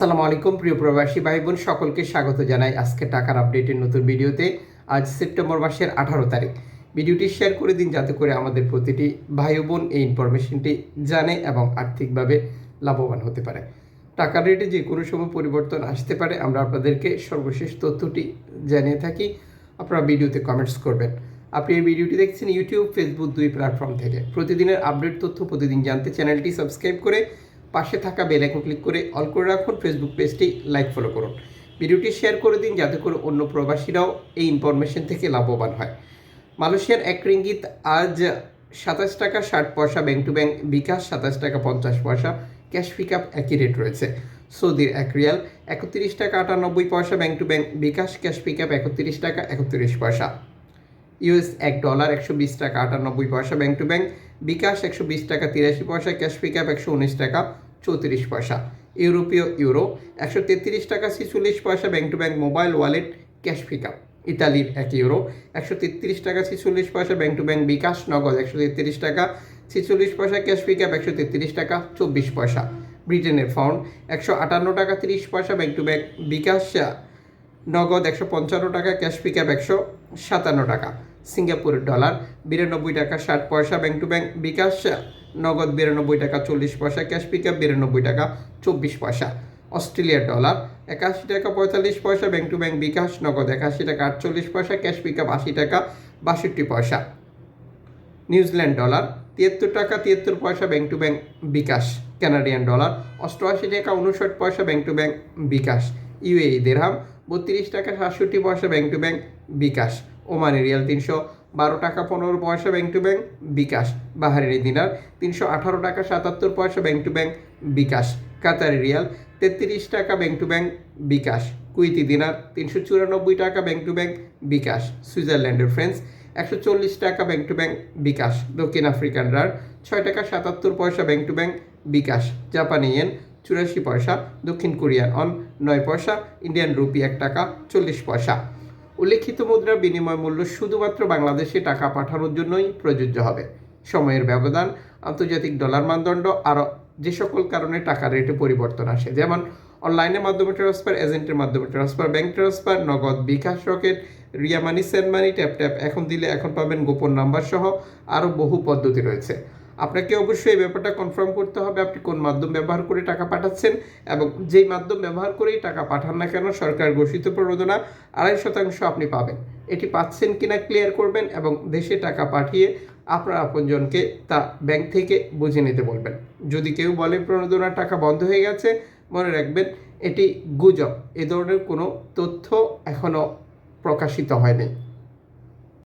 আসসালামু আলাইকুম, প্রিয় প্রবাসী ভাই বোন সকলকে স্বাগত জানাই আজকে টাকার আপডেটের নতুন ভিডিওতে। আজ সেপ্টেম্বর মাসের আঠারো তারিখ। ভিডিওটি শেয়ার করে দিন যাতে করে আমাদের প্রতিটি ভাই বোন এই ইনফরমেশনটি জানে এবং আর্থিকভাবে লাভবান হতে পারে। টাকার রেটে যে কোনো সময় পরিবর্তন আসতে পারে, আমরা আপনাদেরকে সর্বশেষ তথ্যটি জানিয়ে থাকি। আপনারা ভিডিওতে কমেন্টস করবেন। আপনি এই ভিডিওটি দেখছেন ইউটিউব ফেসবুক দুই প্ল্যাটফর্ম থেকে। প্রতিদিনের আপডেট তথ্য প্রতিদিন জানতে চ্যানেলটি সাবস্ক্রাইব করে পাশে থাকা বেল আইকন ক্লিক করে অল করে রাখুন ফেসবুক পেজটি লাইক ফলো করুন। ভিডিওটি শেয়ার করে দিন, যাতে করে অন্য প্রবাসীরাও এই ইনফরমেশন থেকে লাভবান হয়। মালয়েশিয়ার এক রিঙ্গিত আজ সাতাশ টাকা, ষাট পয়সা ব্যাংক টু ব্যাংক বিকাশ, সাতাশ টাকা, পঞ্চাশ পয়সা ক্যাশ পিক আপ একই রেট রয়েছে। সৌদির এক রিয়াল, একত্রিশ টাকা, আটানব্বই পয়সা bank to bank bKash cash pick up একত্রিশ টাকা, একত্রিশ পয়সা। ইউএস এক ডলার একশো বিশ টাকা, আটানব্বই পয়সা ব্যাংক টু ব্যাংক, বিকাশ একশো বিশ টাকা, তিরাশি পয়সা, ক্যাশ পিক আপ একশো উনিশ টাকা, চৌত্রিশ পয়সা। ইউরোপীয় ইউরো, একশো তেত্রিশ টাকা, ছিচল্লিশ পয়সা bank to bank, mobile wallet, cash pick up ইতালির এক ইউরো, একশো তেত্রিশ টাকা, ছিচল্লিশ পয়সা ব্যাংক টু ব্যাংক, বিকাশ, নগদ একশো তেত্রিশ টাকা, ছিচল্লিশ পয়সা, ক্যাশ পিক আপ একশো তেত্রিশ টাকা, চব্বিশ পয়সা। ব্রিটেনের ফাউন্ড, একশো আটান্ন টাকা, তিরিশ পয়সা ব্যাংক টু ব্যাংক, বিকাশ, নগদ একশো পঞ্চান্ন টাকা, ক্যাশ পিক আপ একশো সাতান্ন টাকা। সিঙ্গাপুরের ডলার, বিরানব্বই টাকা ষাট পয়সা ব্যাংক টু ব্যাংক বিকাশ, নগদ বিরানব্বই টাকা চল্লিশ পয়সা, ক্যাশ পিক আপ বিরানব্বই টাকা চব্বিশ পয়সা। অস্ট্রেলিয়ার ডলার, একাশি টাকা পঁয়তাল্লিশ পয়সা ব্যাংক টু ব্যাংক বিকাশ, নগদ একাশি টাকা আটচল্লিশ পয়সা, ক্যাশ পিক আপ আশি টাকা বাষট্টি পয়সা। নিউজিল্যান্ড ডলার, তিয়াত্তর টাকা তিয়াত্তর পয়সা bank to bank bKash. Canadian dollar, অষ্টআশি টাকা উনষাট পয়সা bank to bank bKash. UAE dirham, বত্রিশ টাকা সাতষট্টি পয়সা bank to bank bKash. Omani riyal তিনশো বারো টাকা পনেরো পয়সা bank to bank bKash. Bahraini dinar তিনশো আঠারো টাকা সাতাত্তর পয়সা bank to bank bKash. Qatari riyal তেত্রিশ টাকা bank to bank bKash. Kuwaiti dinar তিনশো চুরানব্বই টাকা ব্যাংক টু ব্যাংক বিকাশ। সুইজারল্যান্ডের ফ্রেন্স একশো চল্লিশ টাকা ব্যাংক টু ব্যাংক বিকাশ। দক্ষিণ আফ্রিকান রার ছয় টাকা সাতাত্তর পয়সা ব্যাংক টু ব্যাংক বিকাশ। জাপানি ইয়েন চুরাশি পয়সা। দক্ষিণ কোরিয়ান অন নয় পয়সা। ইন্ডিয়ান রুপি এক টাকা চল্লিশ পয়সা। উল্লেখিত মুদ্রার বিনিময় মূল্য শুধুমাত্র বাংলাদেশে টাকা পাঠানোর জন্যই প্রযোজ্য হবে। সময়ের ব্যবধান, আন্তর্জাতিক ডলার মানদণ্ড, আরও যে সকল কারণে টাকার রেটে পরিবর্তন আসে, যেমন অনলাইনের মাধ্যমে ট্রান্সফার, এজেন্টের মাধ্যমে transfer, bank transfer, Nagad bKash Rocket, Ria money, send money, tap tap, এখন দিলে এখন পাবেন গোপন নাম্বার সহ আরও বহু পদ্ধতি রয়েছে। আপনাকে অবশ্যই এই ব্যাপারটা কনফার্ম করতে হবে আপনি কোন মাধ্যম ব্যবহার করে টাকা পাঠাচ্ছেন এবং যেই মাধ্যম ব্যবহার করেই টাকা পাঠান না কেন সরকার ঘোষিত প্রণোদনা আড়াই শতাংশ আপনি পাবেন। এটি পাচ্ছেন কিনা ক্লিয়ার করবেন এবং দেশে টাকা পাঠিয়ে আপনার আপনজনকে তা ব্যাংক থেকে বুঝে নিতে বলবেন। যদি কেউ বলে প্রণোদনার টাকা বন্ধ হয়ে গেছে, মনে রাখবেন এটি গুজব। এ ধরনের কোনো তথ্য এখনও প্রকাশিত হয়নি।